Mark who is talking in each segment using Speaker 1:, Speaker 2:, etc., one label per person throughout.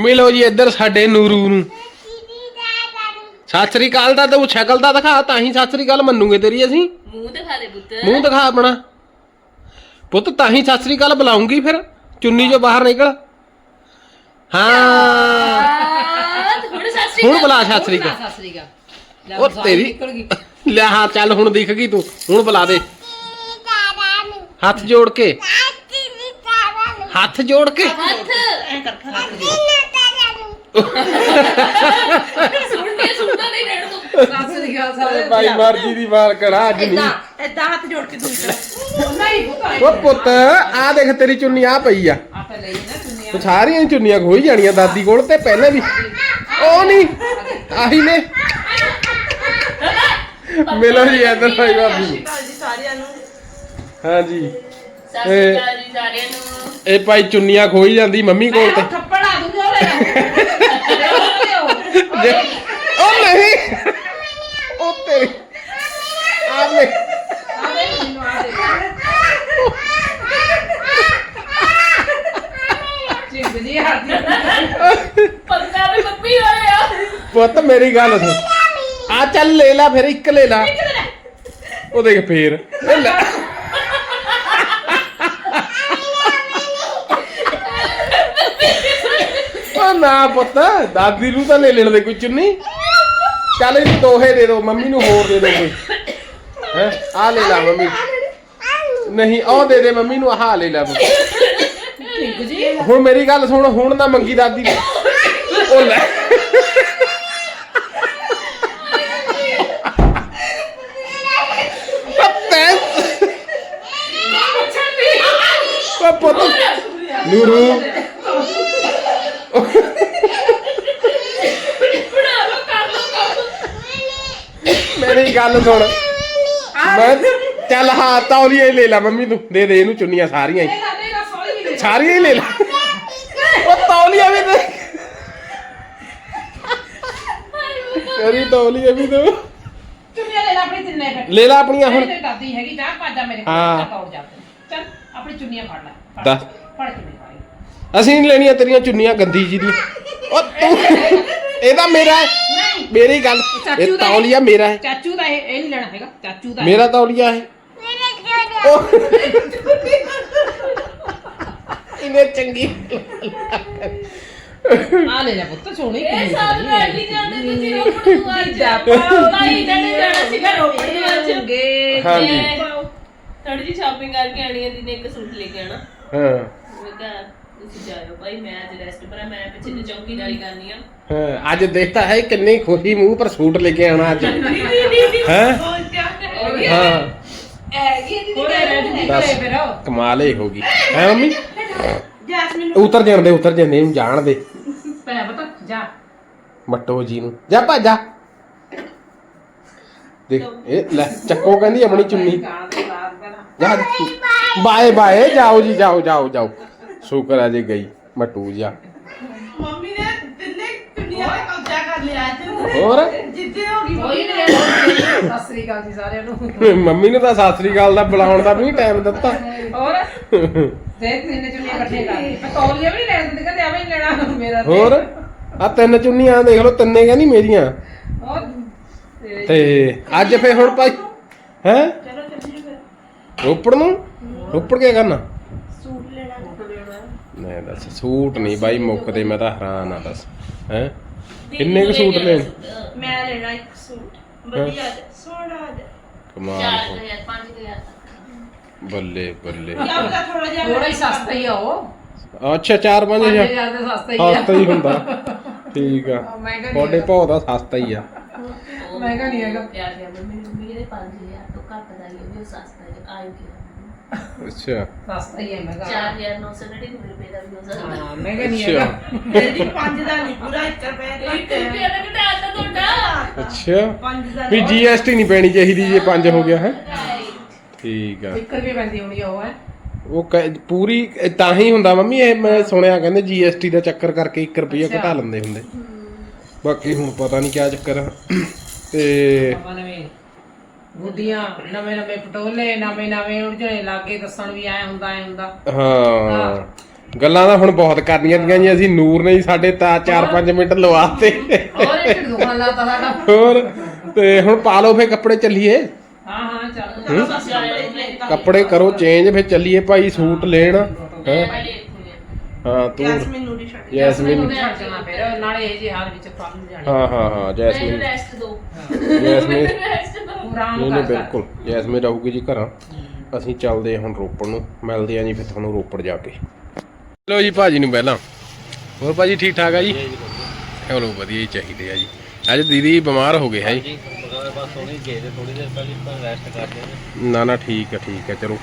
Speaker 1: ਮਿਲੋ ਜੀ ਇੱਧਰ ਸਾਡੇ ਨੂਰੂ ਨੂੰ। ਸਤਿ ਸ੍ਰੀ ਅਕਾਲ ਦਾ ਤੂੰ ਸ਼ਕਲ ਦਾ ਦਿਖਾ ਤਾਂ ਹੀ ਸਤਿ ਸ੍ਰੀ ਅਕਾਲ ਮੰਨੂਗੇ ਤੇਰੀ ਅਸੀਂ।
Speaker 2: ਮੂੰਹ ਦਿਖਾ ਦੇ ਪੁੱਤ।
Speaker 1: ਮੂੰਹ ਦਿਖਾ ਆਪਣਾ। ਪੁੱਤ ਤਾਂ ਹੀ ਸਤਿ ਸ੍ਰੀ ਅਕਾਲ ਬੁਲਾਉਂਗੀ ਫਿਰ ਚੁੰਨੀ ਚੋਂ ਬਾਹਰ ਨਿਕਲ। ਹਾਂ।
Speaker 2: ਹੁਣ ਸਤਿ ਸ੍ਰੀ
Speaker 1: ਹੁਣ ਬੁਲਾ ਸਤਿ ਸ੍ਰੀ ਅਕਾਲ।
Speaker 3: ਸਤਿ ਸ੍ਰੀ ਅਕਾਲ। ਲੈ
Speaker 1: ਉਹ ਤੇਰੀ
Speaker 3: ਨਿਕਲ ਗਈ।
Speaker 1: ਲੈ ਹਾਂ ਚੱਲ ਹੁਣ ਦਿਖ ਗਈ ਤੂੰ ਹੁਣ ਬੁਲਾ ਦੇ। ਹੱਥ ਜੋੜ ਕੇ। ਹੱਥ। ਜੋੜ ਕੇ।
Speaker 2: ਹੱਥ।
Speaker 3: ਐ ਕਰ ਖਾ
Speaker 2: ਸੁਣ ਕੇ ਸੁਣਦਾ ਨਹੀਂ ਰਹਿਣ ਦੋ।
Speaker 3: ਸਤਿ ਸ੍ਰੀ ਅਕਾਲ ਸਾਰੇ
Speaker 1: ਭਾਈ ਮਰਜ਼ੀ ਦੀ ਮਾਰ ਕਰਾ ਅੱਜ ਨਹੀਂ।
Speaker 3: ਏਦਾਂ ਏਦਾਂ ਹੱਥ ਜੋੜ ਕੇ ਦੂਜੀ ਤਰ੍ਹਾਂ। ਨਹੀਂ ਪੁੱਤ
Speaker 1: ਉਹ ਪੁੱਤ ਆ ਦੇਖ ਤੇਰੀ ਚੁੰਨੀ ਆ ਪਈ ਆ।
Speaker 3: ਆਪੇ ਲਈ ਨਾ ਚੁੰਨੀਆਂ।
Speaker 1: ਤੂੰ ਸਾਰੀਆਂ ਹੀ ਚੁੰਨੀਆਂ ਖੋਈ ਜਾਣੀਆਂ ਦਾਦੀ ਕੋਲ ਤੇ ਪਹਿਲੇ ਵੀ। ਉਹ ਨਹੀਂ ਆਹੀ ਨੇ। ਮਿਲੋ ਜੀ ਇੱਧਰ ਭਾਈ ਬਾਬੂ
Speaker 3: ਜੀ ਸਾਰਿਆਂ ਨੂੰ।
Speaker 1: ਹਾਂਜੀ।
Speaker 2: ਸਤਿ ਸ੍ਰੀ ਅਕਾਲ ਜੀ ਸਾਰਿਆਂ ਨੂੰ।
Speaker 1: ਇਹ ਭਾਈ ਚੁੰਨੀਆਂ ਖੋਈ ਜਾਂਦੀ ਮੰਮੀ ਕੋਲ ਤੇ।
Speaker 3: ਮੈਂ ਥੱਪੜ ਆ ਦੂੰਗੀ ਉਹ ਲੈ ਲਓ
Speaker 1: ਜੇ- ਉਹ ਨਹੀਂ। ਉਹ ਤੇਰੀ। ਆ ਲੈ
Speaker 2: ਵੀ ਪੱਪੀ ਹੋਇਆ
Speaker 1: ਪੁੱਤ ਮੇਰੀ ਗੱਲ ਸੁਣ। ਆ ਚੱਲ ਲੈ ਲੈ ਫਿਰ ਇੱਕ ਲੈ ਲੈ। ਉਹ ਦੇਖ ਫੇਰ। ਲੈ। ਉਹ ਨਾ ਪੁੱਤ ਦਾਦੀ ਨੂੰ ਤਾਂ ਲੈ ਲੈਣ ਦੇ ਕੋਈ ਚੁੰਨੀ। ਚੱਲ ਇਹਨੂੰ ਦੋਹੇ ਦੇ ਦਿਓ ਮੰਮੀ ਨੂੰ ਹੋਰ ਦੇ ਦਿਓ ਕੋਈ। ਹੈ? ਆ ਲੈ ਲੈ ਮੰਮੀ। ਨਹੀਂ ਉਹ ਦੇ ਦੇ ਮੰਮੀ ਨੂੰ ਆਹ ਲੈ ਲੈ
Speaker 3: ਜੀ
Speaker 1: ਹੁਣ ਮੇਰੀ ਗੱਲ ਸੁਣ ਹੁਣ ਨਾ ਮੰਗੀ ਦਾਦੀ ਨੇ। ਉਹ ਲੈ। ਪੁੱਤ। ਨੂਰੂ
Speaker 2: ਬਣਾ ਲਓ ਕਰ ਲਓ ਕੰਮ
Speaker 1: ਮੇਰੀ ਗੱਲ ਸੁਣ। ਮੈਂ ਚੱਲ ਹਾਂ ਤੌਲੀਆ ਹੀ ਲੈ ਲੈ ਮੰਮੀ ਤੂੰ। ਦੇ ਦੇ ਇਹਨੂੰ ਚੁੰਨੀਆਂ ਸਾਰੀਆਂ ਹੀ।
Speaker 3: ਸੌਰੀ
Speaker 1: ਸਾਰੀਆਂ ਹੀ ਲੈ ਲੈ। ਉਹ ਤੌਲੀਆ ਵੀ ਦੇ। ਤੇਰੀ ਤੌਲੀਆ ਵੀ ਦੇ।
Speaker 3: ਚੁੰਨੀਆਂ ਲੈ ਲੈ ਆਪਣੀ ਤਿੰਨੇ ਫਿਰ।
Speaker 1: ਲੈ ਲੈ ਆਪਣੀਆਂ ਹੁਣ।
Speaker 3: ਹੁਣ ਦਾਦੀ ਹੈਗੀ ਜਾ ਭਾਜਾ ਮੇਰੇ ਕੋਲ
Speaker 1: ਹਾਂ।
Speaker 3: ਚੱਲ ਦੌੜ ਜਾ ਤੂੰ। ਚੱਲ ਆਪਣੀ ਚੁੰਨੀਆਂ ਫੜ ਲੈ। ਫੜ।
Speaker 1: ਦੱਸ।
Speaker 3: ਫੜ ਚੁੰਨੀ ਫੜ
Speaker 1: ਅਸੀਂ ਨਹੀਂ ਲੈਣੀਆਂ ਤੇਰੀਆਂ ਚੁੰਨੀਆਂ ਗੰਦੀ ਜੀ ਦੀ। ਉਹ ਤੂੰ ਇਹਦਾ ਮੇਰਾ ਹੈ।
Speaker 3: ਨਹੀਂ।
Speaker 1: ਮੇਰੀ ਗੱਲ
Speaker 3: ਚਾਚੂ
Speaker 1: ਇਹ
Speaker 3: ਦਾ ਇਹ-
Speaker 1: ਤੌਲੀਆ ਮੇਰਾ ਹੈ।
Speaker 3: ਚਾਚੂ ਦਾ ਇਹ ਇਹ ਨਹੀਂ ਲੈਣਾ ਹੈਗਾ। ਚਾਚੂ ਦਾ
Speaker 1: ਮੇਰਾ ਤੌਲੀਆ ਹੈ। ਉਹ ਇਹਨੇ ਚੰਗੀ
Speaker 3: ਆ ਲੈ ਲੈ ਪੁੱਤ ਸੋਹਣੀ
Speaker 2: ਇਹ ਸਾਲ
Speaker 3: ਸੋਹਣੀ ਹੈ।
Speaker 2: ਲੈ ਜਾਂਦੇ ਤੁਸੀਂ ਰੋਪੜ ਨੂੰ ਅੱਜ
Speaker 3: ਜਾ
Speaker 2: ਭਾਈ ਨੇ ਜਾਣਾ ਸੀਗਾ ਰੋਪੜ ਨੂੰ ਅੱਜ
Speaker 3: ਗੇ
Speaker 1: ਹਾਂਜੀ।
Speaker 2: ਥੋੜੀ ਜੀ ਸ਼ਾਪਿੰਗ ਕਰਕੇ ਆਣੀ ਹੈ ਦੀਨੇ ਇੱਕ ਸੂਟ ਲੈ ਕੇ ਆਣਾ
Speaker 1: ਹਾਂ।
Speaker 2: ਮੈਂ ਕਿਹਾ ਤੁਸੀਂ ਜਾਇਓ ਭਾਈ ਮੈਂ ਅੱਜ ਰੈਸਟ ਪਰ ਮੈਂ ਪਿੱਛੇ ਤੇ ਚੌਕੀਦਾਰੀ ਕਰਨੀ ਆ।
Speaker 1: ਹਾਂ ਅੱਜ ਦੇਖਤਾ ਹੈ ਕਿੰਨੀ ਖੁਸ਼ੀ ਮੂੰਹ ਪਰ ਸੂਟ ਲੈ ਕੇ ਆਣਾ ਅੱਜ। ਹੈ? ਹਾਂ।
Speaker 3: ਹੋਰ ਰੈਡ
Speaker 1: ਦੱਸ।
Speaker 3: ਨਿਕਲੇ ਫਿਰ
Speaker 1: ਕਮਾਲ ਹੀ ਹੋਗੀ ਹੈ ਮੰਮੀ?
Speaker 3: ਜੈਸਮੀਨ
Speaker 1: ਉਤਰ ਜਾਣ ਦੇ ਉਤਰ ਜਾਂਦੇ ਇਹਨੂੰ ਜਾਣ ਦੇ।
Speaker 3: ਪੈ ਪਤਾ ਜਾ।
Speaker 1: ਮੱਟੋ ਜੀ ਨੂੰ। ਜਾ ਭਾਜਾ। ਦੇਖ ਇਹ ਲੈ ਚੱਕੋ ਕਹਿੰਦੀ ਆਪਣੀ ਚੁੰਨੀ।
Speaker 3: ਗਾਂ ਦੇ ਬਾਅਦ ਪਹਿਲਾਂ
Speaker 1: ਜਾ ਬਾਏ ਬਾਏ ਜਾਓ ਜੀ ਜਾਓ ਜਾਓ ਜਾਓ। ਸ਼ੁਕਰ ਹੈ ਜੀ ਗਈ ਮਟੂ ਜਾ
Speaker 4: ਮੰਮੀ ਨੇ ਤਿੰਨੇ ਦੁਨੀਆ ਦਾ ਕਬਜ਼ਾ ਕਰ ਲਿਆ ਅੱਜ
Speaker 1: ਹੋਰ?
Speaker 4: ਜਿੱਦੇ ਹੋ ਗਈ
Speaker 3: ਕੋਈ ਨਹੀਂ ਸਤਿ ਸ੍ਰੀ ਅਕਾਲ ਜੀ ਸਾਰਿਆਂ ਨੂੰ।
Speaker 1: ਮੰਮੀ ਨੂੰ ਤਾਂ ਸਤਿ ਸ੍ਰੀ ਅਕਾਲ ਦਾ ਬੁਲਾਉਣ ਦਾ ਵੀ ਨਹੀਂ ਟਾਈਮ ਦਿੱਤਾ।
Speaker 3: ਹੋਰ? ਦੇਖ ਤਿੰਨ ਚੁੰਨੀਆਂ ਇਕੱਠੇ ਕਰ ਲਈ ਮੈਂ ਤੌਲੀਆ ਵੀ ਨਹੀਂ ਲੈਣ ਦਿੰਦੀ ਕਹਿੰਦੇ ਐਵੇਂ ਹੀ ਲੈਣਾ ਮੇਰਾ ਤੇ।
Speaker 1: ਹੋਰ? ਆ ਤਿੰਨ ਚੁੰਨੀਆਂ ਦੇਖ ਲਓ ਤਿੰਨੇ ਕਹਿੰਦੀ ਮੇਰੀਆਂ।
Speaker 3: ਹੋਰ? ਤੇ
Speaker 1: ਤੇ ਅੱਜ ਫੇ ਹੁਣ ਭਾਈ ਹੈ?
Speaker 4: ਚਲੋ ਚੱਲੀਏ ਫਿਰ
Speaker 1: ਰੋਪੜ ਨੂੰ? ਰੋਪੜ ਕੇ ਕਰਨਾ? ਨਹੀਂ ਦੱਸ ਸੂਟ ਨਹੀਂ ਬਾਈ ਮੁੱਕਦੇ ਮੈਂ ਤਾਂ ਹੈਰਾਨ ਆ ਦੱਸ ਹੈ? ਕਿੰਨੇ ਕੁ ਸੂਟ ਲੈਣ?
Speaker 4: ਮੈਂ ਲੈਣਾ ਇੱਕ ਸੂਟ ਵਧੀਆ ਜਿਹਾ, ਸੋਹਣਾ ਜਿਹਾ।
Speaker 1: ਕਮਾਲ ਹੋ ਬੱਲੇ ਬੱਲੇ।
Speaker 4: ਜਾਂ ਉਹਦਾ ਥੋੜਾ ਜਿਹਾ
Speaker 3: ਥੋੜਾ ਹੀ ਸਸਤਾ ਹੀ ਆ ਉਹ।
Speaker 1: ਅੱਛਾ 4-5000
Speaker 3: 5000 ਦੇ ਸਸਤਾ ਹੀ ਆ।
Speaker 1: ਸਸਤਾ ਹੀ ਹੁੰਦਾ। ਠੀਕ ਆ।
Speaker 3: ਮਹਿੰਗਾ ਨਹੀਂ
Speaker 1: ਤੁਹਾਡੇ ਭਾਅ ਦਾ ਸਸਤਾ ਹੀ ਆ।
Speaker 3: ਮਹਿੰਗਾ ਨਹੀਂ ਹੈਗਾ।
Speaker 2: ਪਿਆਰ ਪਿਆਰ ਮੰਮੀ ਮੰਮੀ ਦੇ 5000 ਤੋਂ ਘੱਟ ਦਾ ਹੀ ਵੀ ਉਹ ਸਸਤਾ ਹੈ ਆਈ ਗਿਆ
Speaker 1: ਅੱਛਾ।
Speaker 3: ਸਸਤਾ ਹੀ ਹੈ ਮਹਿੰਗਾ।
Speaker 2: 4999 ਰੁਪਏ ਦਾ ਵੀ ਹੋ ਸਕਦਾ।
Speaker 3: ਹਾਂ ਮਹਿੰਗਾ ਨਹੀਂ
Speaker 1: ਅੱਛਾ।
Speaker 3: ਹੈਗਾ।
Speaker 4: ਮੇਰੀ ਪੰਜ ਦਾ ਨਹੀਂ ਪੂਰਾ 1 ਰੁਪਏ ਦਾ
Speaker 2: ਇੱਕ ਰੁਪਏ ਦਾ ਘਟਾ ਤਾ ਤੁਹਾਡਾ।
Speaker 1: ਅੱਛਾ।
Speaker 4: ਪੰਜ ਦਾ
Speaker 1: ਵੀ ਜੀਐਸਟੀ ਨਹੀਂ ਪੈਣੀ ਚਾਹੀਦੀ ਜੇ 5 ਹੋ ਗਿਆ ਹੈ? ਠੀਕ ਆ।
Speaker 3: 1 ਰੁਪਏ ਪੈਂਦੀ ਹੋਣੀ ਆ ਉਹ ਹੈ?
Speaker 1: ਉਹ ਕਹਿ- ਪੂਰੀ ਇਹ ਤਾਂ ਹੀ ਹੁੰਦਾ ਮੰਮੀ ਇਹ ਮੈਂ ਸੁਣਿਆ ਕਹਿੰਦੇ ਜੀਐਸਟੀ ਦਾ ਚੱਕਰ ਕਰਕੇ 1 ਰੁਪਿਆ
Speaker 3: ਅੱਛਾ।
Speaker 1: ਘਟਾ ਲੈਂਦੇ ਹੁੰਦੇ। ਬਾਕੀ ਹੁਣ ਪਤਾ ਨਹੀਂ ਕਿਆ ਚੱਕਰ ਆ। ਤੇ
Speaker 3: ਨਵੇਂ ਗੁੱਡੀਆਂ ਨਵੇਂ ਨਵੇਂ ਪਟੋਲੇ ਨਵੇਂ ਨਵੇਂ ਉਲਝਣੇ ਲਾਗੇ ਦੱਸਣ ਵੀ ਐ ਹੁੰਦਾ ਐ ਹੁੰਦਾ।
Speaker 1: ਹਾਂ। ਗੱਲਾਂ ਤਾਂ ਹੁਣ ਬਹੁਤ ਕਰਨੀਆਂ ਦੀਆਂ ਜੀ ਅਸੀਂ ਨੂਰ ਨੇ ਹੀ ਸਾਡੇ ਤਾਂ 4-5 ਮਿੰਟ ਲਵਾਤੇ।
Speaker 3: ਹੋਰ ਇਹ ਢਿੱਡ ਦੁਖਣ ਲਾਤਾ ਸਾਡਾ।
Speaker 1: ਹੋਰ ਤੇ ਹੁਣ ਪਾ ਲਓ ਫੇ ਕੱਪੜੇ ਚੱਲੀਏ।
Speaker 3: ਹਾਂ ਹਾਂ ਚੱਲ।
Speaker 2: ਬਸ ਆਇਆ ਹੀ
Speaker 1: ਕੱਪੜੇ ਕਰੋ ਚੇਂਜ ਫੇ ਚੱਲੀਏ ਭਾਈ ਸੂਟ ਲੈਣ। ਹੈਂ? ਤੂੰ।
Speaker 4: ਜੈਸਮੀਨ ਨੂੰ ਨਹੀਂ ਛੱਡ
Speaker 1: ਜੈਸਮੀਨ
Speaker 3: ਲੁਧਿਆਣਾ ਜਾਣਾ ਫਿਰ ਨਾਲੇ ਇਹ ਜੇ ਹਾਲ ਵਿੱਚ ਨੂੰ ਜਾਣਾ।
Speaker 1: ਹਾਂ ਹਾਂ ਹਾਂ
Speaker 2: ਮੈਨੂੰ
Speaker 1: ਜੈਸਮੀਨ
Speaker 2: ਰੈਸਟ ਦੋ।
Speaker 1: ਜੈਸਮੀਨ।
Speaker 3: ਆਰਾਮ
Speaker 1: ਨਹੀਂ ਨਹੀਂ
Speaker 3: ਕਰ।
Speaker 1: ਬਿਲਕੁਲ। ਜੈਸਮੀਨ ਰਹੂਗੀ ਜੀ ਘਰਾਂ ਅਸੀਂ ਚੱਲਦੇ ਹਾਂ ਹੁਣ ਰੋਪੜ ਨੂੰ ਮਿਲਦੇ ਆਂ ਜੀ ਫਿਰ ਤੁਹਾਨੂੰ ਰੋਪੜ ਜਾ ਕੇ। ਚਲੋ ਜੀ ਭਾਜੀ ਨੂੰ ਪਹਿਲਾਂ ਹੋਰ ਭਾਜੀ ਠੀਕ ਠਾਕ ਆ ਜੀ? ਚਲੋ ਵਧੀਆ ਹੀ ਚਾਹੀਦੇ ਆ ਜੀ। ਅੱਜ ਦੀਦੀ ਬਿਮਾਰ ਹੋ ਗਏ ਹੈ ਜੀ।
Speaker 5: ਬਸ ਹੁਣੇ ਗਏ ਤੇ ਥੋੜੀ ਦੇਰ ਪਹਿਲੇ ਤਾਂ ਰੈਸਟ ਕਰਦੇ ਨੇ
Speaker 1: ਨਾ ਨਾ ਠੀਕ ਹੈ ਠੀਕ ਹੈ ਚਲੋ।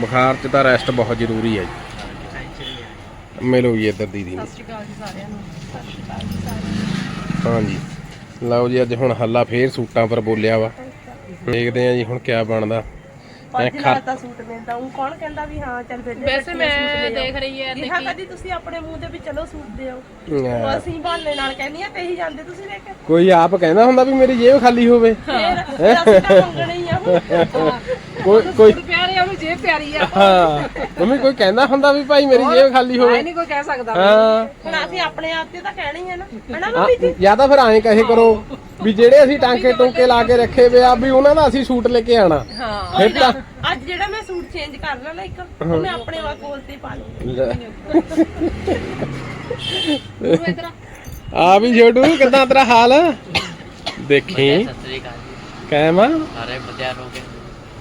Speaker 1: ਬੁਖਾਰ 'ਚ ਤਾਂ ਰੈਸਟ ਬਹੁਤ ਜ਼ਰੂਰੀ ਹੈ ਜੀ। ਮਿਲੋ ਜੀ ਇੱਧਰ ਦੀਦੀ ਨੂੰ। ਹਾਂਜੀ। ਲਓ ਜੀ ਅੱਜ ਹੁਣ ਹੱਲਾ ਫੇਰ ਸੂਟਾਂ ਪਰ ਬੋਲਿਆ ਵਾ। ਦੇਖਦੇ ਆਂ ਜੀ ਹੁਣ ਕਿਆ ਬਣਦਾ। ਮੈਂ
Speaker 6: ਪੰਜ
Speaker 1: ਖਾ
Speaker 6: ਨਾਲ ਤਾਂ ਸੂਟ ਮਿਲਦਾ। ਉਹ ਕੌਣ ਕਹਿੰਦਾ ਵੀ ਹਾਂ ਚੱਲ ਫਿਰ
Speaker 7: ਵੈਸੇ ਮੈਂ ਦੇਖ ਰਹੀ ਹਾਂ
Speaker 6: ਕਿਹਾ ਕਦੀ ਤੁਸੀਂ ਆਪਣੇ ਮੂੰਹ ਤੇ ਵੀ ਚਲੋ ਸੂਟ ਦਿਓ। ਉਹ ਅਸੀਂ ਬਹਾਨੇ ਨਾਲ ਕਹਿੰਦੀਆਂ ਤੇ ਹੀ ਜਾਂਦੇ ਤੁਸੀਂ ਲੈ ਕੇ।
Speaker 1: ਕੋਈ ਆਪ ਕਹਿੰਦਾ ਹੁੰਦਾ ਵੀ ਮੇਰੀ ਜੇਬ ਖਾਲੀ ਹੋਵੇ।
Speaker 6: ਫੇਰ ਫਿਰ ਅਸੀਂ ਤਾਂ ਮੰਗਣੇ ਹੀ ਆ ਹੁਣ।
Speaker 1: ਕੋਈ ਕੋਈ
Speaker 3: ਪਿਆਰੇ ਆ ਵੀ ਜੇ ਪਿਆਰੀ ਆ।
Speaker 1: ਹਾਂ। ਮੰਮੀ ਕੋਈ ਕਹਿੰਦਾ ਹੁੰਦਾ ਵੀ ਭਾਈ ਮੇਰੀ ਜੇਬ ਖਾਲੀ
Speaker 3: ਐ
Speaker 1: ਹੋਵੇ
Speaker 3: ਨਹੀਂ ਕੋਈ ਕਹਿ ਸਕਦਾ।
Speaker 1: ਹਾਂ।
Speaker 6: ਹੁਣ ਅਸੀਂ ਆਪਣੇ ਆਪ ਤੇ ਤਾਂ ਕਹਿਣਾ ਹੀ ਨਾ। ਹਨਾ ਮੰਮੀ ਜੀ?
Speaker 1: ਜਾਂ ਤਾਂ ਫਿਰ ਐਂ ਕਹੇ ਕਰੋ। ਵੀ ਜਿਹੜੇ ਅਸੀਂ ਟਾਂਕੇ ਟੁੰਕੇ ਲਾ ਕੇ ਰੱਖੇ ਵੇ ਆ ਵੀ ਉਹਨਾਂ ਦਾ ਅਸੀਂ ਸੂਟ ਲੈ ਕੇ ਆਣਾ।
Speaker 3: ਹਾਂ
Speaker 1: ਫਿਰ ਤਾਂ
Speaker 6: ਅੱਜ ਜਿਹੜਾ ਮੈਂ ਸੂਟ ਚੇਂਜ ਕਰਨਾ ਨਾ ਇੱਕ ਉਹ ਮੈਂ ਆਪਣੇ ਵਾ ਕੋਲ ਤੇ ਪਾ ਲੂੰ।
Speaker 1: ਆ। ਵੀ ਛੋਟੂ ਕਿਦਾਂ ਤੇਰਾ ਹਾਲ? ਦੇਖੀ। ਕਾਇਮ ਆ?
Speaker 5: ਸਾਰੇ ਵਧੀਆ ਹੋ ਗਏ।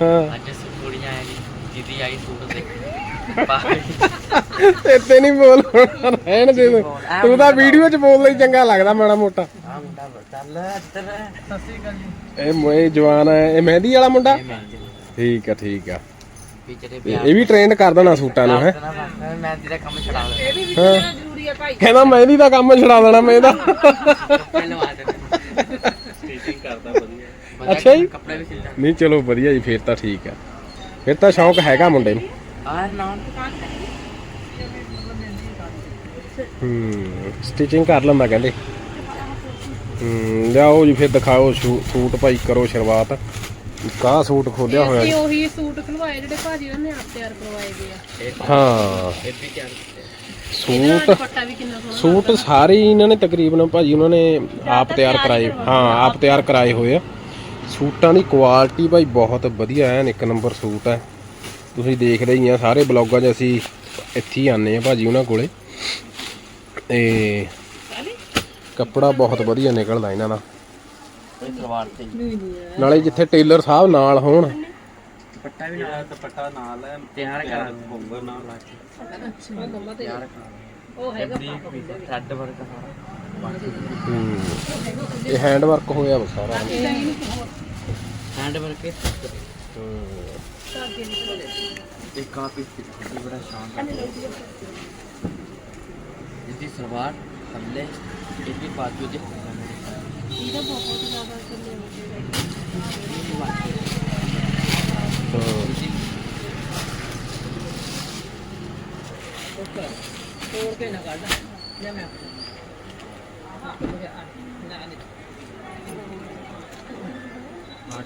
Speaker 1: ਹਾਂ।
Speaker 5: ਅੱਜ ਕੁੜੀਆਂ ਆਈ ਦੀਦੀ ਆਈ ਸੂਟ ਦੇਖ
Speaker 1: ਇੱਥੇ ਨਹੀਂ ਬੋਲ ਹੁਣ ਰਹਿਣ ਦੇ ਤੂੰ। ਤੂੰ ਤਾਂ ਵੀਡੀਓ 'ਚ ਬੋਲਦਾ ਹੀ ਚੰਗਾ ਲੱਗਦਾ ਮਾੜਾ ਮੋਟਾ।
Speaker 5: ਆ ਮੁੰਡਾ ਚੱਲ ਇੱਧਰ। ਅਕਾਲ ਜੀ।
Speaker 1: ਇਹ ਮੋਏ ਜਵਾਨ ਹੈ ਇਹ ਮਹਿੰਦੀ ਵਾਲਾ ਮੁੰਡਾ? ਠੀਕ ਆ ਠੀਕ ਆ। ਇਹ ਵੀ ਟ੍ਰੇਨਡ ਕਰ ਦੇਣਾ ਸੂਟਾਂ ਨੂੰ ਹੈ?
Speaker 5: ਮੈਂ ਜਿਹਦਾ ਕੰਮ ਛਡਾ ਲਿਆ
Speaker 3: ਇਹ ਵੀ ਵਿੱਚ ਜਾਣਾ ਜ਼ਰੂਰੀ ਹੈ ਭਾਈ।
Speaker 1: ਕਹਿੰਦਾ ਮਹਿੰਦੀ ਦਾ ਕੰਮ ਛਡਾ ਦੇਣਾ ਮੈਂ ਇਹਦਾ।
Speaker 5: ਕੱਪੜੇ ਲਵਾ ਦੇ ਸਟੀਚਿੰਗ ਕਰਦਾ ਵਧੀਆ।
Speaker 1: ਅੱਛਾ ਜੀ।
Speaker 5: ਕੱਪੜੇ ਵੀ ਸਿਲਦਾ
Speaker 1: ਨਹੀਂ ਚਲੋ ਵਧੀਆ ਜੀ ਫੇਰ ਤਾਂ ਠੀਕ ਆ। ਫਿਰ ਤਾਂ ਸ਼ੌਂਕ ਹੈਗਾ ਮੁੰਡੇ ਨੂੰ। ਹੂੰ ਸਟਿਚਿੰਗ ਕਰ ਲੈਂਦਾ ਕਹਿੰਦੇ। ਹੂੰ ਲਿਆਓ ਜੀ ਫਿਰ ਦਿਖਾਓ ਸੂਟ ਭਾਈ ਕਰੋ ਸ਼ੁਰੂਆਤ। ਕਾਹ ਸੂਟ ਖੋਲਿਆ ਹੋਇਆ
Speaker 7: ਇਹ
Speaker 1: ਜੀ।
Speaker 7: ਉਹੀ ਸੂਟ ਖਲਵਾਏ ਜਿਹੜੇ ਭਾਜੀ ਉਹਨਾਂ ਆਪ ਤਿਆਰ ਕਰਵਾਏ ਗਏ ਆ।
Speaker 1: ਹਾਂ।
Speaker 5: ਇਹ ਵੀ ਤਿਆਰ ਕੀਤੇ
Speaker 7: ਇਹਦਾ
Speaker 1: ਸੂਟ ਸੂਟ ਸਾਰੇ ਇਹਨਾਂ ਨੇ ਤਕਰੀਬਨ ਭਾਜੀ ਉਹਨਾਂ ਨੇ ਆਪ ਤਿਆਰ ਕਰਾਏ। ਹਾਂ ਆਪ ਤਿਆਰ ਕਰਾਏ ਹੋਏ ਆ। ਸੂਟਾਂ ਦੀ ਕੁਆਲਿਟੀ ਭਾਈ ਬਹੁਤ ਵਧੀਆ ਐਨ ਇੱਕ ਨੰਬਰ ਸੂਟ ਹੈ ਤੁਸੀਂ ਦੇਖਦੇ ਹੀ ਆ ਸਾਰੇ ਬਲੌਗਾਂ 'ਚ ਅਸੀਂ ਇੱਥੇ ਹੀ ਆਨੇ ਆ ਭਾਜੀ ਉਹਨਾਂ ਕੋਲੇ। ਤੇ ਕੱਪੜਾ ਬਹੁਤ ਵਧੀਆ ਨਿਕਲਦਾ ਇਹਨਾਂ ਦਾ।
Speaker 5: ਤੇ
Speaker 1: ਨਾਲੇ ਜਿੱਥੇ ਟੇਲਰ ਸਾਹਿਬ ਨਾਲ ਹੋਣ।
Speaker 5: ਦੁਪੱਟਾ ਵੀ ਨਾਲ ਦੁਪੱਟਾ ਨਾਲ ਹੈ ਤਿਆਰ ਕਰਾ ਹੋਊਗਾ ਨਾਲ ਲਾ ਕੇ ਤਿਆਰ ਕਰਾ
Speaker 3: ਉਹ ਹੈਗਾ
Speaker 5: ਥੱਡ ਵਰਕ ਸਾਰਾ।
Speaker 1: ਹੂੰ ਇਹ ਹੈਂਡ ਵਰਕ ਹੋਇਆ ਸਾਰਾ।
Speaker 5: ਹੈਂਡ ਵਰਕ ਹੈ। ਇੱਕ ਆ ਪੀਸ ਤੇ ਬੜਾ ਸ਼ਾਨਦਾਰ ਇਹਦੀ ਸਲਵਾਰ ਥੱਲੇ ਇਹਦੀ ਬਾਜੂ ਦੇ
Speaker 7: ਇਹਦਾ ਬਹੁਤ ਜ਼ਿਆਦਾ ਚੱਲੇ
Speaker 3: ਨਾ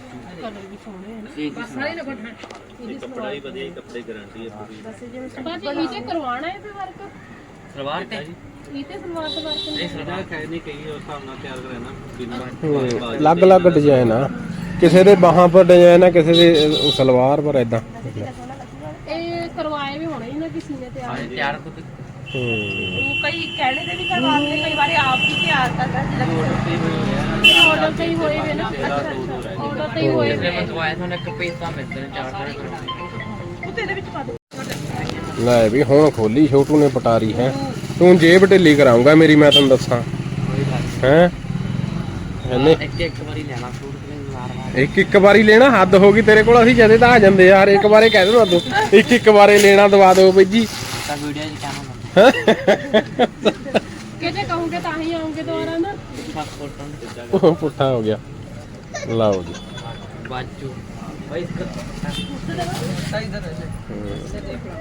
Speaker 3: ਹਾਂ
Speaker 7: ਵੀ
Speaker 5: ਇਹ
Speaker 7: ਤੇ ਹੈ ਤੇ ਵਰਕ?
Speaker 5: ਸਲਵਾਰ ਤੇ
Speaker 7: ਇਹ ਤੇ ਸਲਵਾਰ ਤੇ ਵਰਕ
Speaker 1: ਹੂੰ ਅਲੱਗ-ਅਲੱਗ ਡਿਜ਼ਾਈਨ ਆ। ਕਿਸੇ ਦੇ ਬਾਹਾਂ ਪਰ ਡਿਜ਼ਾਈਨ ਆ ਕਿਸੇ ਦੇ ਸਲਵਾਰ ਪਰ ਇਦਾਂ
Speaker 7: ਇਹ ਕਰਵਾਏ ਵੀ ਹੋਣੇ ਹੀ ਨਾ ਕਿਸੇ ਨੇ ਤਿਆਰ।
Speaker 5: ਹਾਂ ਤਿਆਰ ਖੁਦ।
Speaker 1: ਹੂੰ।
Speaker 6: ਉਹ ਕਈ ਕਹਿਣੇ ਤੇ ਵੀ ਕਰਵਾਉਂਦੇ ਕਈ ਵਾਰੀ ਆਪ ਵੀ ਤਿਆਰ ਕਰਦਾ ਜਿਹੜਾ
Speaker 7: ਆਰਡਰ ਹੋਏ ਵੇ ਨਾ ਤੇ ਹੀ ਹੋਏ
Speaker 5: ਇਹਦੇ
Speaker 7: ਵੇ
Speaker 5: ਮੈਂ ਦਵਾਇਆ ਤੁਹਾਨੂੰ ਇੱਕ ਪੀਸਾ ਮਿਲਦੇ ਨੇ ਚਾਰ ਚਾਰ
Speaker 6: ਉਹ ਤੇਰੇ ਵਿੱਚ ਪਾ ਦੇ
Speaker 1: ਲੈ ਵੀ ਹੁਣ ਖੋਲੀ ਛੋਟੂ ਨੇ ਪਟਾਰੀ ਹੈ। ਤੂੰ ਜੇਬ ਢਿੱਲੀ ਕਰਾਉਂਗਾ ਮੇਰੀ ਮੈਂ ਤੈਨੂੰ ਦੱਸਾਂ। ਹੈ? ਇਹਨੇ।
Speaker 5: ਇੱਕ ਇੱਕ ਵਾਰੀ ਲੈਣਾ ਸੂਟ ਤੇ ਮਾਰ ਮਾਰ
Speaker 1: ਇੱਕ ਇੱਕ ਵਾਰੀ ਲੈਣਾ ਹੱਦ ਹੋ ਗਈ ਤੇਰੇ ਕੋਲ ਅਸੀਂ ਜਦੇ ਤਾਂ ਆ ਜਾਂਦੇ ਯਾਰ ਇੱਕ ਵਾਰੇ ਕਹਿ ਦੇਣਾ ਤੂੰ ਇੱਕ ਇੱਕ ਵਾਰੇ ਲੈਣਾ ਦਵਾ ਦਿਓ ਬਈ ਜੀ।
Speaker 5: ਤਾਂ ਵੀਡੀਓ 'ਚ ਕਹਿਣਾ
Speaker 7: ਕਿਤੇ ਕਹੋਗੇ ਤਾਂ ਹੀ ਆਉਂਗੇ ਦੁਬਾਰਾ ਨਾ।
Speaker 1: ਪੁੱਠਾ ਹੋ ਗਿਆ। ਲਓ ਜੀ।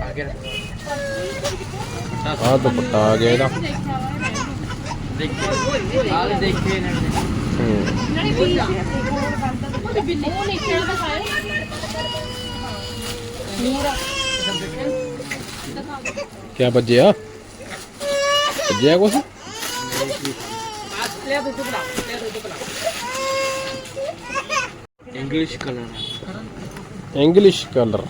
Speaker 5: ਆਗੇ
Speaker 1: ਆਹ ਦੁਪੱਟਾ ਆ ਗਿਆ ਇਹਦਾ
Speaker 7: ਵਾ
Speaker 5: ਦੇਖੇ ਆਹ ਦੇਖੇ ਨੇ
Speaker 1: ਹੂੰ
Speaker 7: ਨਾਲੇ ਬਿੱਲੀ ਉਹ ਬਿੱਲੀ ਉਹ ਨੀਚੇ ਵਾਲਾ ਦਿਖਾਏ
Speaker 1: ਕੀ ਵੱਜਿਆ ਖਰੀਦਿਆ ਕੁਛ
Speaker 3: ਲਿਆ ਦੁੱਧ ਬਣਾ ਲਿਆ ਦੁੱਧ ਬਣਾ
Speaker 5: ਇੰਗਲਿਸ਼ ਕਲਰ
Speaker 1: ਇੰਗਲਿਸ਼ ਕਲਰ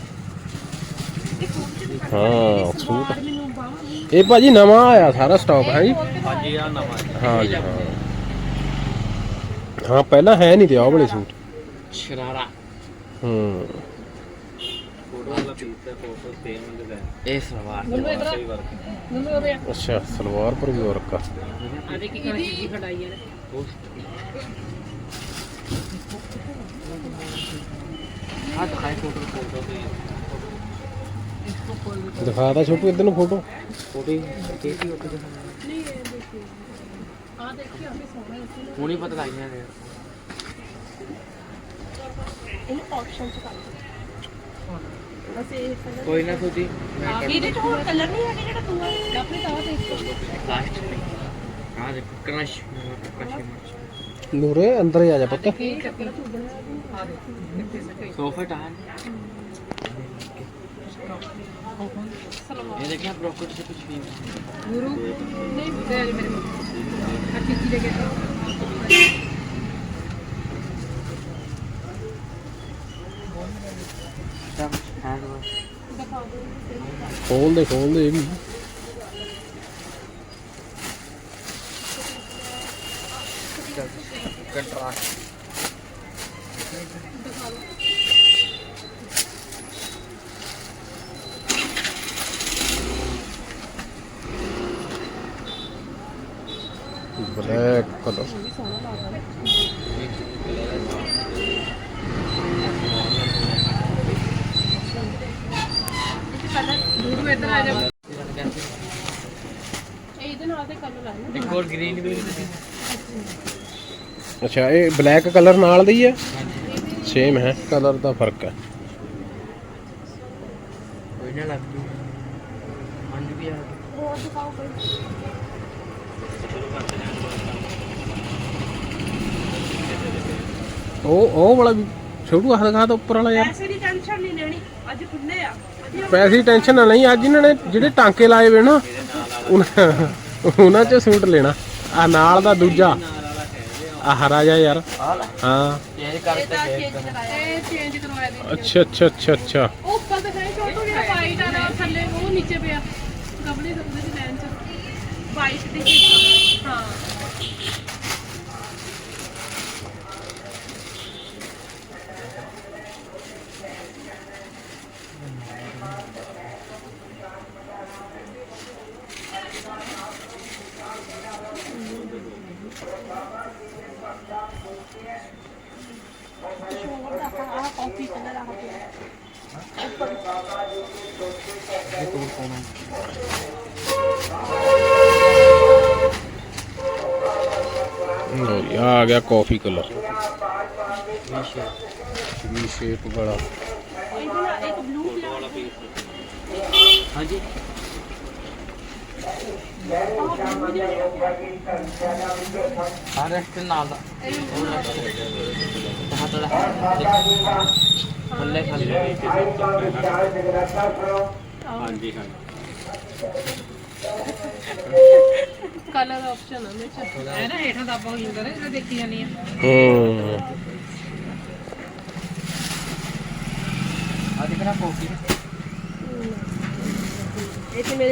Speaker 1: ਹਾਂ ਸੂਟ। ਇਹ ਭਾਜੀ ਨਵਾਂ ਆਇਆ ਸਾਰਾ ਸਟਾਕ ਹੈ ਜੀ?
Speaker 5: ਹਾਂਜੀ ਆ ਨਵਾਂ
Speaker 1: ਹਾਂ। ਜੀ ਹਾਂ। ਹਾਂ ਪਹਿਲਾਂ ਹੈ ਨਹੀਂ ਤੇ ਆਹ ਵਾਲੇ ਸੂਟ।
Speaker 5: ਸ਼ਰਾਰਾ।
Speaker 1: ਹੂੰ।
Speaker 5: ਫੋਟੋ ਵਾਲਾ ਪੀਸ ਹੈ ਫੋਟੋ ਸੇਮ ਹੁੰਦਾ ਇਹ ਸਲਵਾਰ
Speaker 3: ਮੈਨੂੰ ਇਧਰ
Speaker 5: ਸਹੀ ਵਰਕ
Speaker 3: ਮੈਨੂੰ ਉਹਦੇ
Speaker 1: ਅੱਛਾ ਸਲਵਾਰ ਪਰ ਵੀ ਵਰਕ ਆ।
Speaker 3: ਆ ਦੇ ਕੀ ਕੀ ਖੜਾਈ ਹੈ
Speaker 5: ਆ
Speaker 1: ਦਿਖਾ ਛੋਟੂ ਇੱਧਰ ਨੂੰ ਫੋਟੋ।
Speaker 5: ਫੋਟੋ ਠੀਕ ਹੀ ਉੱਥੇ
Speaker 3: ਨਹੀਂ ਇਹ ਦੇਖੀ ਆ
Speaker 5: ਦੇਖੀ ਆਪੇ ਪਤਾ ਲੱਗ ਜਾਣਾ
Speaker 6: ਇਹਨੂੰ ਆਪਸ਼ਨ ਚ ਕਰ ਬਸ ਇਹ
Speaker 5: ਕੋਈ ਨਾ ਸੋਚੀ
Speaker 6: ਵੀਰੇ ਚ ਹੋਰ ਕਲਰ ਨਹੀਂ ਹੈਗਾ ਜਿਹੜਾ ਤੂੰ
Speaker 3: ਆਪਣੇ ਤਾਂ ਦੇਖ।
Speaker 5: ਲਾਸਟ ਆ ਦੇਖੋ ਕ੍ਰਸ਼
Speaker 1: ਨੂਰੇ ਅੰਦਰ ਹੀ ਆ ਜਾ ਪੁੱਤ
Speaker 3: ਕੀ ਚੱਕੀ ਆ ਦੇ ਕਿੱਥੇ ਸਕੇ
Speaker 5: सोफा टाल ये देखिए ब्रोकट से कुछ भी
Speaker 3: ਗੁਰੂ ਨਹੀਂ ਦੇ ਅੱਜ ਮੇਰੇ ਕੋਲ ਆ ਚੀਚੀ ਲੈ ਕੇ
Speaker 5: सब हैंड
Speaker 1: ਖੋਲ ਅੱਛਾ ਇਹ ਬਲੈਕ ਕਲਰ ਨਾਲ ਦੀ ਹੈ? ਸੇਮ ਹੈ ਕਲਰ ਦਾ ਫ਼ਰਕ ਹੈ। ਉਹ ਉਹ ਵਾਲਾ ਵੀ ਛੋਟੂ ਹੱਥ ਦਿਖਾ ਉੱਪਰ ਵਾਲਾ ਯਾਰ।
Speaker 6: ਐਸੇ ਟੈਨਸ਼ਨ ਨਹੀਂ ਲੈਣੀ। ਅੱਜ ਖੁੱਲੇ ਆ।
Speaker 1: ਪੈਸੇ ਟੈਨਸ਼ਨ ਨਾ ਲਈ, ਅੱਜ ਇਹਨਾਂ ਨੇ ਜਿਹੜੇ ਟਾਂਕੇ ਲਾਏ ਵੇ ਨਾ, ਉਹਨਾਂ ਚ ਸੂਟ ਲੈਣਾ। ਆ ਨਾਲ ਦਾ ਦੂਜਾ। ਆ ਹਰਾ ਜਾ ਯਾਰ। ਹਾਂ।
Speaker 5: ਚੇਂਜ
Speaker 7: ਕਰਕੇ ਚੇਂਜ ਕਰਵਾਇਆ ਦੀ
Speaker 1: ਅੱਛਾ ਅੱਛਾ ਅੱਛਾ ਅੱਛਾ।
Speaker 7: ਉਹ ਉੱਪਰ ਤਾਂ ਹੈ ਛੋਟੂ ਜਿਹੜਾ ਵਾਈਟ ਆ। ਨਾ ਥੱਲੇ ਉਹ ਨੀਚੇ ਪਿਆ ਗਮਲੇ ਦੇ ਉਹਦੇ ਚ ਚ ਵਾਈਟ ਦੇ ਹਾਂ।
Speaker 1: ਲੋ ਜੀ ਆ ਗਿਆ ਕਾਫੀ ਕਲਰ ਵੀ ਸ਼ੇਪ ਵਾਲਾ?
Speaker 6: ਇੱਕ ਬਲੂ
Speaker 7: ਵਾਲਾ ਹਾਂਜੀ ਆ
Speaker 3: ਰੈਸਟ ਨਾਲ ਦਾ।
Speaker 5: ਤਾਂ ਤਾਂ ਥੱਲੇ ਥੱਲੇ
Speaker 6: ਕਿਸੇ ਤੋਂ ਹਾਂਜੀ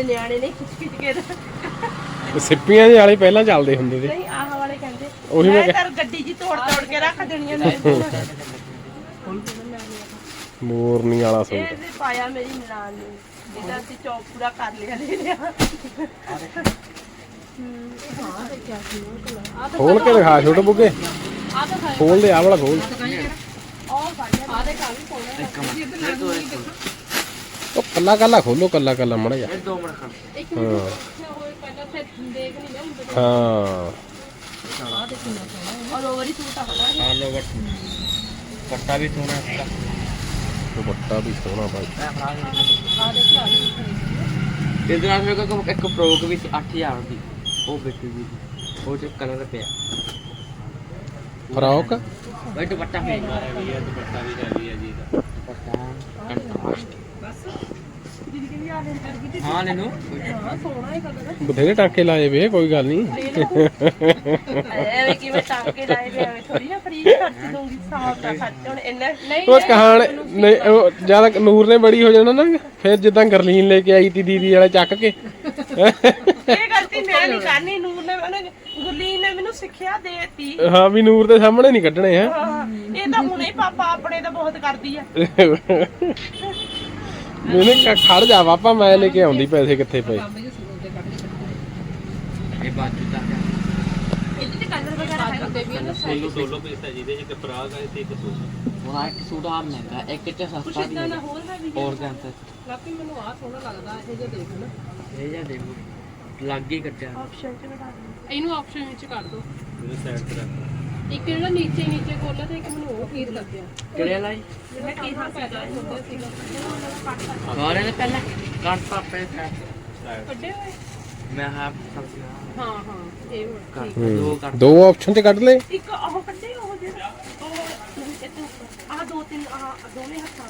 Speaker 6: ਨਿਆਣੇ
Speaker 1: ਸਿੱਪੀਆਂ ਦੇ ਵਾਲੇ ਪਹਿਲਾਂ ਚੱਲਦੇ ਹੁੰਦੇ ਸੀ।
Speaker 6: ਨਹੀਂ ਆਹ ਵਾਲੇ ਕਹਿੰਦੇ
Speaker 1: ਉਹੀ ਮੈਂ
Speaker 6: ਮੈਂ ਗੱਡੀ ਜੀ ਤੋੜ ਤੋੜ ਕੇ ਰੱਖ ਦੇਣੀਆਂ ਨੇ।
Speaker 1: ਮੋਰਨੀ ਵਾਲਾ ਸੂਟ।
Speaker 6: ਤੇ ਪਾਇਆ ਮੇਰੀ ਨਨਾਣ ਨੇ।
Speaker 1: ਖੋਲ ਕੇ ਦਿਖਾ ਛੋਟੇ ਬੁੱਗੇ। ਖੋਲ ਦੇ ਆ ਵਾਲਾ ਖੋਲ। ਉਹ ਕੱਲਾ ਕੱਲਾ ਖੋਲੋ ਕੱਲਾ ਕੱਲਾ ਮੜਾ ਜਾ
Speaker 7: ਦੋ ਮਿੰਟ ਖੜ ਹਾਂ। ਹਾਂ। ਆ ਦੇਖੋ
Speaker 6: ਔਰ ਓਵਰ ਹੀ ਸੂਟ ਆ।
Speaker 5: ਹਾਂ ਲੋਵਰ ਕੱਟਾ ਵੀ ਸੋਹਣਾ ਹੈ।
Speaker 1: ਦੁਪੱਟਾ ਵੀ ਸੋਹਣਾ ਭਾਈ।
Speaker 7: ਆ
Speaker 5: ਇਹਦੇ ਨਾਲ ਮੇਰੇ ਕੋਲ ਇੱਕ ਪ੍ਰੋਕ ਵੀ ਸੀ 8000 ਦੀ ਉਹ ਬੇਟੀ ਦੀ ਉਹ ਚ ਕਲਰ ਪਿਆ।
Speaker 1: ਫਰਾਕ?
Speaker 5: ਬਈ ਦੁਪੱਟਾ ਹੈ ਦੁਪੱਟਾ ਵੀ ਹੈਵੀ ਹੈ ਜੀ ਦਾ। ਦੁਪੱਟਾ ਕੰਟਰਾਸਟ
Speaker 6: ਦੀਦੀ ਕਹਿੰਦੀ ਆ ਲੈ ਕਰ ਗਈ
Speaker 5: ਹਾਂ ਲੈ ਲਓ।
Speaker 1: ਬਥੇਰੇ ਟਾਂਕੇ ਲਾਏ ਵੇ ਕੋਈ ਗੱਲ ਨਹੀਂ।
Speaker 6: ਐਵੇਂ ਕਿਵੇਂ ਟਾਂਕੇ ਲਾਏ ਵੇ ਐਵੇਂ ਥੋੜੀ ਨਾ ਫਰੀ ਖਰਚ ਦੂੰਗੀ ਸਾਲ ਦਾ ਖਰਚ। ਹੁਣ ਇੰਨਾ ਨਹੀਂ
Speaker 1: ਉਹ ਕਹਾਣ ਨਹੀਂ ਉਹ ਜ਼ਿਆਦਾ ਨੂਰ ਨੇ ਬੜੀ ਹੋ ਜਾਣਾ ਨਾ ਫਿਰ ਜਿੱਦਾਂ ਗਰਲੀਨ ਲੈ ਕੇ ਆਈ ਤੀ ਦੀਦੀ ਵਾਲਾ ਚੱਕ ਕੇ।
Speaker 6: ਇਹ ਗਲਤੀ ਮੈਂ ਨਹੀਂ ਕਰਨੀ ਨੂਰ ਨੇ ਉਹਨੇ ਗੁਰਲੀਨ ਨੇ ਮੈਨੂੰ ਸਿੱਖਿਆ ਦੇਤੀ।
Speaker 1: ਹਾਂ ਵੀ ਨੂਰ ਦੇ ਸਾਹਮਣੇ ਨਹੀਂ ਕੱਢਣੇ ਹੈ
Speaker 6: ਇਹ ਤਾਂ ਹੁਣੇ ਹੀ ਪਾਪਾ ਆਪਣੇ ਤਾਂ ਬਹੁਤ ਕਰਦੀ ਆ।
Speaker 1: ਮੈਨੇ ਕਿਹਾ ਖੜ ਜਾ ਪਾਪਾ ਮੈਂ ਲੈ ਕੇ ਆਉਂਦੀ ਪੈਸੇ ਕਿੱਥੇ ਪਏ?
Speaker 5: ਇਹ ਬਾਜੂ ਦਾ
Speaker 6: ਇਹਦੇ ਤੇ ਕਲਰ ਵਗੈਰਾ ਹੈਗਾ
Speaker 5: ਸੋਲੋ ਸੋਲੋ ਪੀਸ ਹੈ ਜਿਹਦੇ ਚ ਫਰਾਕ ਹੈ ਤੇ ਇੱਕ ਸੂਟ। ਉਹਦਾ ਇੱਕ ਸੂਟ ਆ ਮਹਿੰਗਾ ਇੱਕ ਚ ਸਸਤਾ ਵੀ ਹੈ
Speaker 6: ਹੋਰ ਵੀ
Speaker 5: ਕਹਿੰਦਾ
Speaker 3: ਲਾਪੀ ਮੈਨੂੰ ਆ ਸੋਹਣਾ ਲੱਗਦਾ ਇਹ ਜੇ ਦੇਖ ਨਾ
Speaker 5: ਇਹ ਜਾਂ ਦੇਖੋ ਲੱਗ ਹੀ ਕੱਟਿਆ।
Speaker 6: ਆਪਸ਼ਨ ਚ ਦਿੰਦੇ
Speaker 7: ਇਹਨੂੰ ਆਪਸ਼ਨ ਵਿੱਚ ਕਰ ਦੋ
Speaker 5: ਇਹਨੂੰ ਸਾਈਡ ਤੇ ਰੱਖ
Speaker 7: ਇੱਕ ਜਿਹੜਾ ਨੀਚੇ ਨੀਚੇ ਖੋਲ੍ਹਿਆ ਤੇ ਇੱਕ ਮੈਨੂੰ ਉਹ ਕੀਰ ਲੱਗਿਆ
Speaker 5: ਕਿਹੜੇ ਲਾਈ
Speaker 6: ਮੈਂ ਕੀ ਹਾਂ
Speaker 7: ਪੈਦਾ ਹੁੰਦੇ ਸੀਗਾ।
Speaker 5: ਸਾਰਿਆਂ ਨੇ ਪਹਿਲਾਂ? ਕੱਟ ਪਾਪੇ ਸਾਈਡ
Speaker 7: ਕੱਢੇ ਹੋਏ?
Speaker 5: ਮੈਂ ਹਾਂ ਸਬਜ਼ੀ
Speaker 7: ਹਾਂ ਹਾਂ ਇਹ ਹੁਣ
Speaker 5: ਕਰ ਦੋ ਕਰ
Speaker 1: ਦੋ ਆਪਸ਼ਨ ਤੇ ਕੱਢ ਲੈ
Speaker 6: ਇੱਕ ਉਹ ਕੱਢੇ ਉਹ ਜਿਹੜਾ ਉਹ ਆਹ ਦੋ ਤਿੰਨ ਆਹ ਦੋਵੇਂ ਹੱਥਾਂ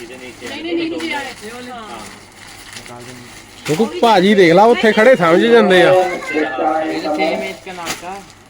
Speaker 5: ਨੀਚੇ
Speaker 7: ਨਹੀਂ ਨਹੀਂ ਨੀਚੇ ਆਏ ਹਾਂ
Speaker 5: ਨਿਕਾਲ ਦੇ
Speaker 1: ਕਿਉਂਕਿ ਭਾਜੀ ਦੇਖ ਲਾ ਉੱਥੇ ਖੜੇ ਸਮਝ ਜਾਂਦੇ ਆ।
Speaker 5: ਇਹ ਕੇ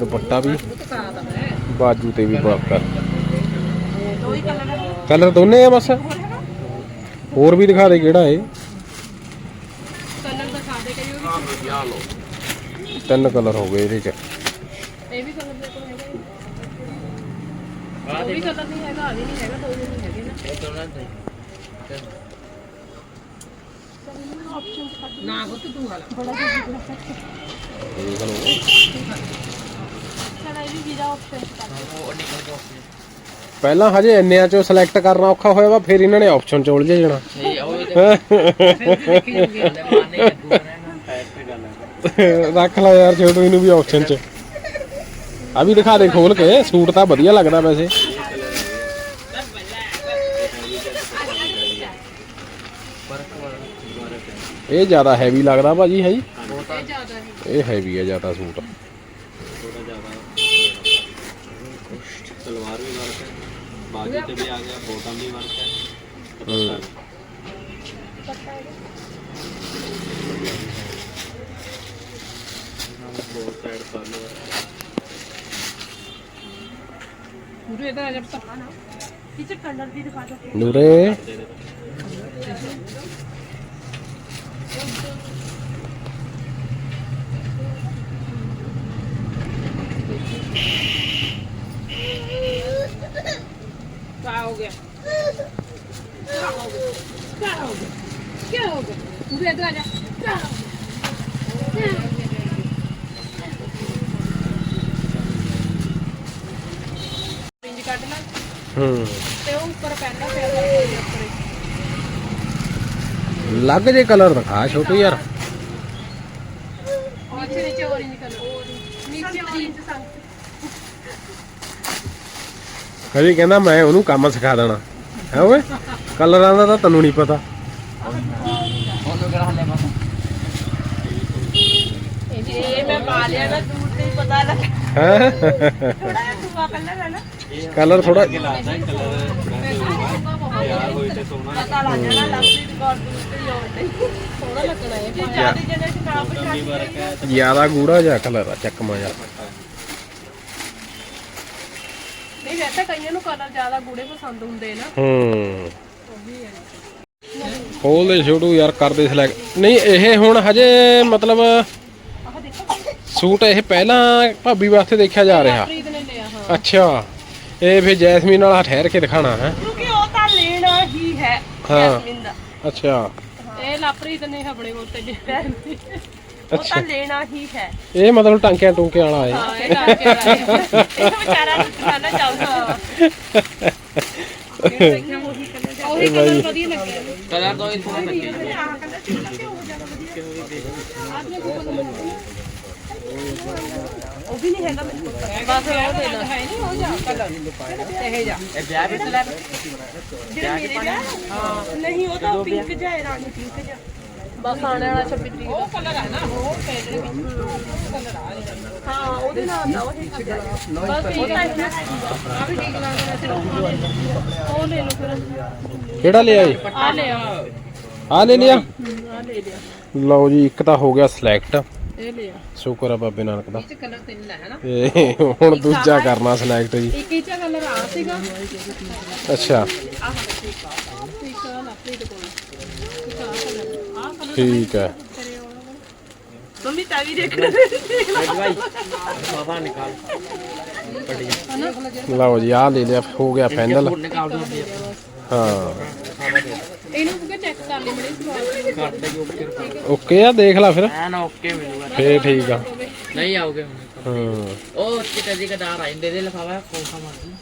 Speaker 1: ਦੁਪੱਟਾ ਵੀ। ਬਾਜੂ ਤੇ ਵੀ ਬਰਾਬਰ
Speaker 6: ਕਲਰ ਹੈ
Speaker 1: ਕਲਰ ਦੋਨੇ ਆ ਬਸ? ਹੋਰ ਵੀ ਦਿਖਾ ਦੇ ਕਿਹੜਾ ਏ
Speaker 7: ਕਲਰ ਦਿਖਾ ਦੇ ਕਰੀ ਉਹ
Speaker 1: ਤਿੰਨ ਕਲਰ ਹੋ ਗਏ ਇਹਦੇ ਚ।
Speaker 7: ਇਹ ਵੀ ਕਲਰ ਦੇ ਕੋਲ ਹੈਗਾ ਹੀ। ਉਹ ਵੀ ਕਲਰ ਨਹੀਂ ਹੈਗਾ ਆ ਵੀ ਨਹੀਂ ਹੈਗਾ ਦੋ ਵੀ ਨਹੀਂ ਹੈਗੇ ਨਾ।
Speaker 5: ਇਹ ਦੋਨਾਂ ਦੇ।
Speaker 3: ਨਾ ਬੁੱਤ ਤੂੰ ਵਾਲਾ।
Speaker 6: ਸਾਡਾ ਇਹ ਵੀ ਵੀਰਾ ਆਪਸ਼ਨ ਕਰ
Speaker 5: ਉਹ ਨਿਕਲ ਕੇ
Speaker 1: ਪਹਿਲਾਂ ਹਜੇ ਇੰਨਿਆਂ ਚੋਂ ਸਿਲੈਕਟ ਕਰਨਾ ਔਖਾ ਹੋਇਆ ਵਾ ਫਿਰ ਇਹਨਾਂ ਨੇ ਆਪਸ਼ਨ ਚ ਉਲਝੇ ਜਾਣਾ
Speaker 5: ਉਹ ਇਹਦੇ
Speaker 1: ਰੱਖ ਲੈ ਯਾਰ ਛੋਟੂ ਇਹਨੂੰ ਵੀ ਆਪਸ਼ਨ ਚ ਆ ਵੀ ਦਿਖਾ ਦੇ ਖੋਲ ਕੇ ਸੂਟ ਤਾਂ ਵਧੀਆ ਲੱਗਦਾ ਵੈਸੇ ਇਹ ਜ਼ਿਆਦਾ ਹੈਵੀ ਲੱਗਦਾ ਭਾਜੀ ਹੈ ਜੀ
Speaker 7: ਇਹ ਜ਼ਿਆਦਾ ਹੈ
Speaker 1: ਇਹ ਹੈਵੀ ਹੈ ਜ਼ਿਆਦਾ ਸੂਟ
Speaker 5: ਥੋੜਾ ਜ਼ਿਆਦਾ ਸਲਵਾਰ ਵੀ ਵਰਕ ਹੈ ਬਾਜੂ ਤੇ ਵੀ ਆ ਗਿਆ ਬੋਟਮ ਵੀ ਵਰਕ ਹੈ।
Speaker 1: ਹੂੰ।
Speaker 5: ਬਹੁਤ ਸਾਈਡ ਪਰ ਲੋ
Speaker 3: ਪੂਰੇ ਇਹਦਾ ਜਬ ਤੱਕ
Speaker 6: ਇਹ ਚ ਕਲਰ ਵੀ ਦਿਖਾ ਦਿਓ।
Speaker 1: ਨੂਰੇ।
Speaker 3: ਕਾ ਹੋ ਗਿਆ। ਕਾ ਹੋ ਗਿਆ। ਕਾ ਹੋ ਗਿਆ। ਹੋ ਗਿਆ ਪੂਰੇ ਇਹਦਾ ਜਾ। ਕਾ ਹੋ ਗਿਆ। ਕਿਆ?
Speaker 7: ਪਿੰਜ ਕੱਢ ਲਾ।
Speaker 1: ਹੂੰ।
Speaker 7: ਤੇ ਉਹ ਉੱਪਰ ਪੈਂਦਾ ਪਿਆ ਦਾ ਕੋਈ ਉੱਪਰ।
Speaker 1: ਲੱਗ ਜੇ ਕਲਰ ਦਿਖਾ ਛੋਟੂ ਯਾਰ
Speaker 7: ਨੀਚੇ ਨੀਚੇ orange ਕਲਰ ਨੀਚੇ orange ਸੰਗ
Speaker 1: ਕਦੀ ਕਹਿੰਦਾ ਮੈਂ ਉਹਨੂੰ ਕੰਮ ਸਿਖਾ ਦੇਣਾ। ਹੈ ਓਏ? ਕਲਰਾਂ ਦਾ ਤਾਂ ਤੈਨੂੰ ਨਹੀਂ ਪਤਾ।
Speaker 5: ਉਹਨੂੰ
Speaker 6: ਇਹ ਮੈਂ ਪਾ ਲਿਆ ਨਾ ਦੂਰ ਤੇ ਪਤਾ ਲੱਗ ਕਲਰ
Speaker 1: ਥੋੜਾ
Speaker 5: ਲੱਗਦਾ
Speaker 6: ਪਤਾ ਲੱਗ ਜਾਣਾ ਲਵਲੀ ਰਿਕਾਰਡ ਦੂਰ ਤੇ ਹੀ
Speaker 7: ਥੋੜਾ ਲੱਗਣਾ ਹੈ
Speaker 6: ਜ਼ਿਆਦਾ
Speaker 1: ਗੂੜਾ ਜਿਹਾ ਕਲਰ ਆ ਚੱਕਮਾ ਜਿਹਾ।
Speaker 7: ਵੈਸੇ ਕਈਆਂ ਨੂੰ ਕਲਰ ਜ਼ਿਆਦਾ ਗੂੜੇ ਪਸੰਦ ਹੁੰਦੇ ਨਾ।
Speaker 1: ਹੂੰ। ਖੋਲਦੇ ਛੋਟੂ ਯਾਰ ਕਰਦੇ ਸਿਲੈਕਟ ਨਹੀਂ ਇਹ ਹੁਣ ਹਜੇ ਮਤਲਬ ਸੂਟ ਇਹ ਪਹਿਲਾਂ ਭਾਬੀ ਵਾਸਤੇ ਦੇਖਿਆ ਜਾ ਰਿਹਾ।
Speaker 7: ਪ੍ਰੀਤ ਨੇ ਲਿਆ ਹਾਂ।
Speaker 1: ਅੱਛਾ। ਇਹ ਫਿਰ ਜੈਸਮੀਨ ਨਾਲ ਠਹਿਰ ਕੇ ਦਿਖਾਣਾ ਹੈ।
Speaker 6: ਕਿਉਂਕਿ ਉਹ ਤਾਂ ਲੈਣਾ ਹੀ ਹੈ
Speaker 1: ਹਾਂ।
Speaker 6: ਜੈਸਮੀਨ ਦਾ।
Speaker 1: ਅੱਛਾ।
Speaker 7: ਇਹ ਲਾਪਰੀਤ ਨੇ ਆਪਣੇ ਕੋਲ ਤੇ ਲਿਆ
Speaker 6: ਉਹ ਤਾਂ ਲੈਣਾ ਹੀ ਹੈ।
Speaker 1: ਇਹ ਮਤਲਬ ਟਾਂਕਿਆਂ ਟੂੰਕਿਆਂ ਵਾਲਾ ਹੈ।
Speaker 7: ਹਾਂ ਇਹ
Speaker 6: ਵਿਚਾਰਾ ਦੁਕਾਨਾ ਚੱਲਦਾ
Speaker 7: ਉਹੀ ਕਲਰ ਵਧੀਆ ਲੱਗਿਆ
Speaker 5: ਕਲਰ ਤੋਂ ਹੀ ਥੋੜਾ
Speaker 6: ਉਹ ਵੀ ਨਹੀਂ ਹੈਗਾ ਮੇਰੇ ਕੋਲ।
Speaker 3: ਬਸ ਉਹ ਦੇ ਦੋ। ਹੈ ਨਹੀਂ ਹੋ ਜਾ। ਕਲਰ। ਇਹ ਜਾ।
Speaker 5: ਇਹ ਵਿਆਹ ਵਿੱਚ ਲੈ
Speaker 6: ਜਿਹੜਾ ਮੇਰੇ ਵਿਆਹ ਹਾਂ ਨਹੀਂ ਉਹ ਤਾਂ ਪਿੰਕ ਜਿਹਾ ਹੈ ਰਾਣੀ ਪਿੰਕ ਜਿਹਾ।
Speaker 3: ਬਸ ਆਣੇ ਵਾਲਾ 26 ਤਰੀਕ ਉਹ ਕਲਰ ਹੈ ਨਾ ਉਹ ਜਿਹੜੇ ਵਿੱਚ ਕਲਰ ਆ
Speaker 6: ਹਾਂ ਉਹਦੇ ਨਾਲ ਦਾ ਉਹ
Speaker 3: ਬਸ ਠੀਕ ਹੈ ਆ। ਵੀ ਠੀਕ ਲੱਗਦਾ ਵੈਸੇ। ਉਹ ਲੈ ਲਓ ਫਿਰ।
Speaker 1: ਕਿਹੜਾ ਲਿਆ ਜੀ?
Speaker 3: ਆ ਲੈ ਆ।
Speaker 1: ਆ ਲੈ ਲਿਆ?
Speaker 3: ਆ ਲੈ ਲਿਆ।
Speaker 1: ਲਓ ਜੀ ਇੱਕ ਤਾਂ ਹੋ ਗਿਆ ਸਿਲੈਕਟ
Speaker 3: ਇਹ ਲਿਆ।
Speaker 1: ਸ਼ੁਕਰ ਆ ਬਾਬੇ ਨਾਨਕ ਦਾ।
Speaker 3: ਇਹ ਚ ਕਲਰ ਤਿੰਨ ਹੈ ਨਾ
Speaker 1: ਤੇ ਹੁਣ ਦੂਜਾ ਕਰਨਾ ਸਿਲੈਕਟ ਜੀ।
Speaker 3: ਇੱਕ ਹੀ ਚ ਕਲਰ ਆ ਸੀਗਾ।
Speaker 1: ਅੱਛਾ।
Speaker 3: ਆ। ਕੋਲ ਇੱਕ ਆ ਕਲਰ ਆ ਕਲਰ
Speaker 1: ਠੀਕ ਹੈ।
Speaker 6: ਮੰਮੀ ਤਾਂ ਵੀ ਦੇਖਣਾ
Speaker 5: ਭਾਈ। ਬਾਬਾ ਨਿਕਾਲ।
Speaker 1: ਲਓ ਜੀ ਆ ਲੈ ਲਿਆ ਹੋ ਗਿਆ ਫਾਈਨਲ
Speaker 5: ਫੋਨ ਨਿਕਾਲ ਦੋ
Speaker 1: ਹਾਂ।
Speaker 3: ਇਹਨੂੰ ਕਿਹਾ ਚੈੱਕ ਕਰ ਲਈ ਬੜੇ ਸਵਾਲ
Speaker 5: ਕੱਟ ਦੇ
Speaker 1: ਓਕੇ ਆ ਦੇਖ ਲੈ ਫਿਰ।
Speaker 5: ਐਨ ਓਕੇ ਮਿਲੂਗਾ।
Speaker 1: ਫੇਰ ਠੀਕ ਆ।
Speaker 5: ਨਹੀਂ ਆਉਗੇ ਹੁਣ।
Speaker 1: ਹਾਂ।
Speaker 5: ਉਹ ਚਿੱਟੇ ਦੀ ਕਦਾਰ ਆਇੰਦੇ ਦੇ ਲਫਾਵਾ ਕੋਸਾ ਮਾਰਦੀ